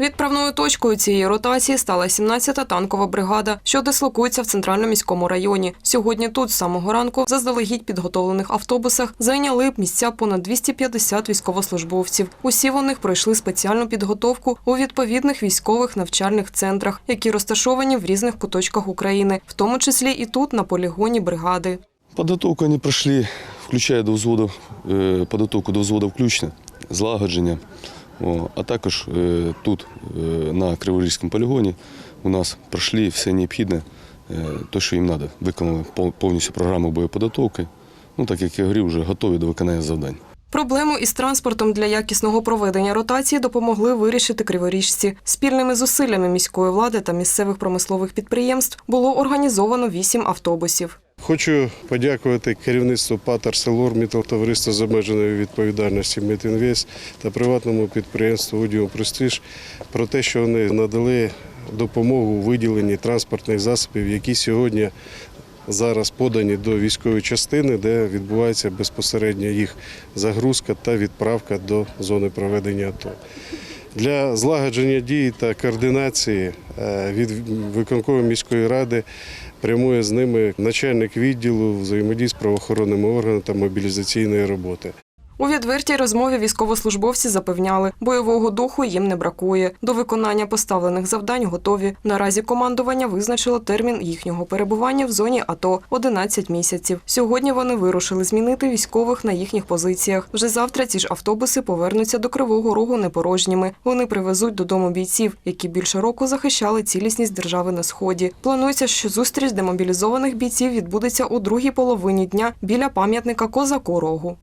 Відправною точкою цієї ротації стала 17-та танкова бригада, що дислокується в центральному міському районі. Сьогодні тут з самого ранку заздалегідь підготовлених автобусах зайняли місця понад 250 військовослужбовців. Усі вони пройшли спеціальну підготовку у відповідних військових навчальних центрах, які розташовані в різних куточках України, в тому числі і тут на полігоні бригади. Подготовку они прошли, включая до взводів, е, підготовку до взводу включно, злагодження. А також е, тут, е, на Криворізькому полігоні, у нас пройшли все необхідне, е, те, що їм треба. Виконали пов- повністю програму боєподготовки. Ну, так як я говорив, вже готові до виконання завдань. Проблему із транспортом для якісного проведення ротації допомогли вирішити криворіжці. Спільними зусиллями міської влади та місцевих промислових підприємств було організовано вісім автобусів. Хочу подякувати керівництву ПАТ «Арселор», товариства з обмеженою відповідальністю «Метінвест» та приватному підприємству «Удіум Престиж» про те, що вони надали допомогу у виділенні транспортних засобів, які сьогодні зараз подані до військової частини, де відбувається безпосередньо їх загрузка та відправка до зони проведення АТО. Для злагодження дій та координації е, від виконкової міської ради прямує з ними начальник відділу взаємодії з правоохоронними органами та мобілізаційної роботи. У відвертій розмові військовослужбовці запевняли, бойового духу їм не бракує. До виконання поставлених завдань готові. Наразі командування визначило термін їхнього перебування в зоні АТО 11 місяців. Сьогодні вони вирушили змінити військових на їхніх позиціях. Вже завтра ці ж автобуси повернуться до Кривого Рогу непорожніми. Вони привезуть додому бійців, які більше року захищали цілісність держави на сході. Планується, що зустріч демобілізованих бійців відбудеться у другій половині дня біля пам'ятника Козаку Рогу.